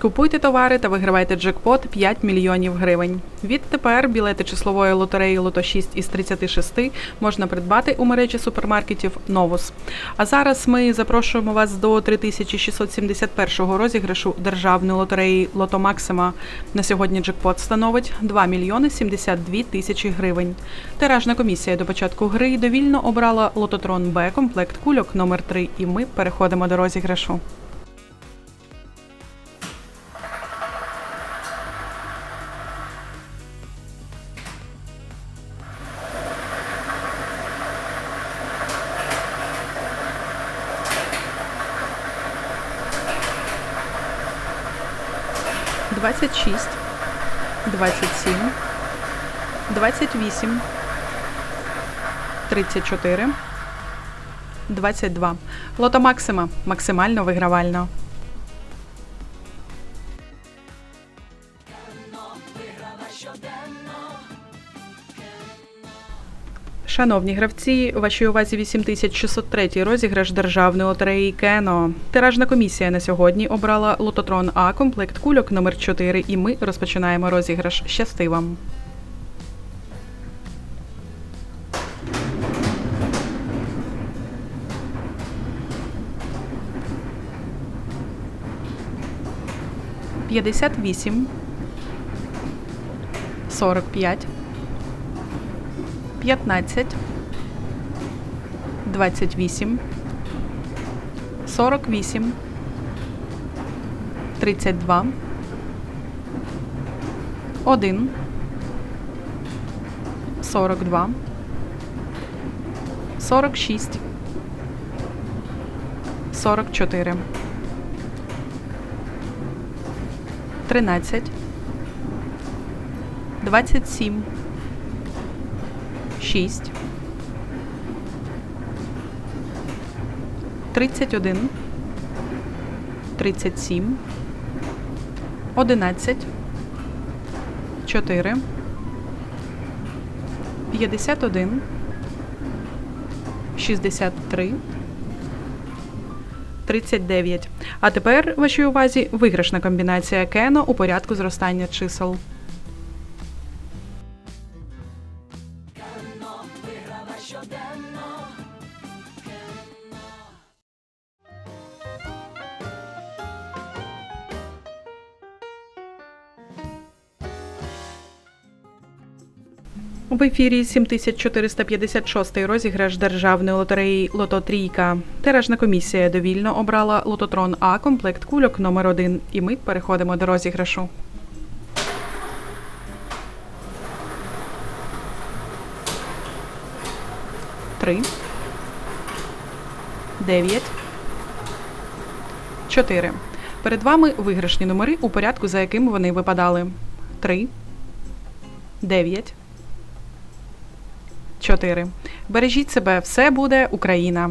Купуйте товари та вигравайте джекпот 5 мільйонів гривень. Відтепер білети числової лотереї Лото 6 із 36 можна придбати у мережі супермаркетів Новус. А зараз ми запрошуємо вас до 3671 розіграшу державної лотереї Лото Максима. На сьогодні джекпот становить 2 мільйони 72 тисячі гривень. Тиражна комісія до початку гри довільно обрала Лототрон Б комплект кульок номер 3 і ми переходимо до розіграшу. Двадцять шість, двадцять сім, двадцять вісім, тридцять чотири, двадцять два. Лото Максима максимально вигравально. Шановні гравці, вашій увазі 8603 розіграш державної лотереї Кено. Тиражна комісія на сьогодні обрала Лототрон А комплект кульок номер 4 і ми розпочинаємо розіграш. Щасти вам! П'ятдесят вісім, сорок п'ять, п'ятнадцять, двадцять вісім, сорок вісім, тридцять два, один, сорок два, сорок шість, сорок чотири. 13, 27, 6, 31, 37, 11, 4, 51, 63, 39. А тепер вашій увазі виграшна комбінація Кено у порядку зростання чисел. В ефірі 7456 розіграш державної лотереї Лото Трійка. Тиражна комісія довільно обрала Лототрон А комплект кульок номер 1 І ми переходимо до розіграшу. Три. Дев'ять. Чотири. Перед вами виграшні номери у порядку, за яким вони випадали. Три. Дев'ять. 4. Бережіть себе, все буде Україна.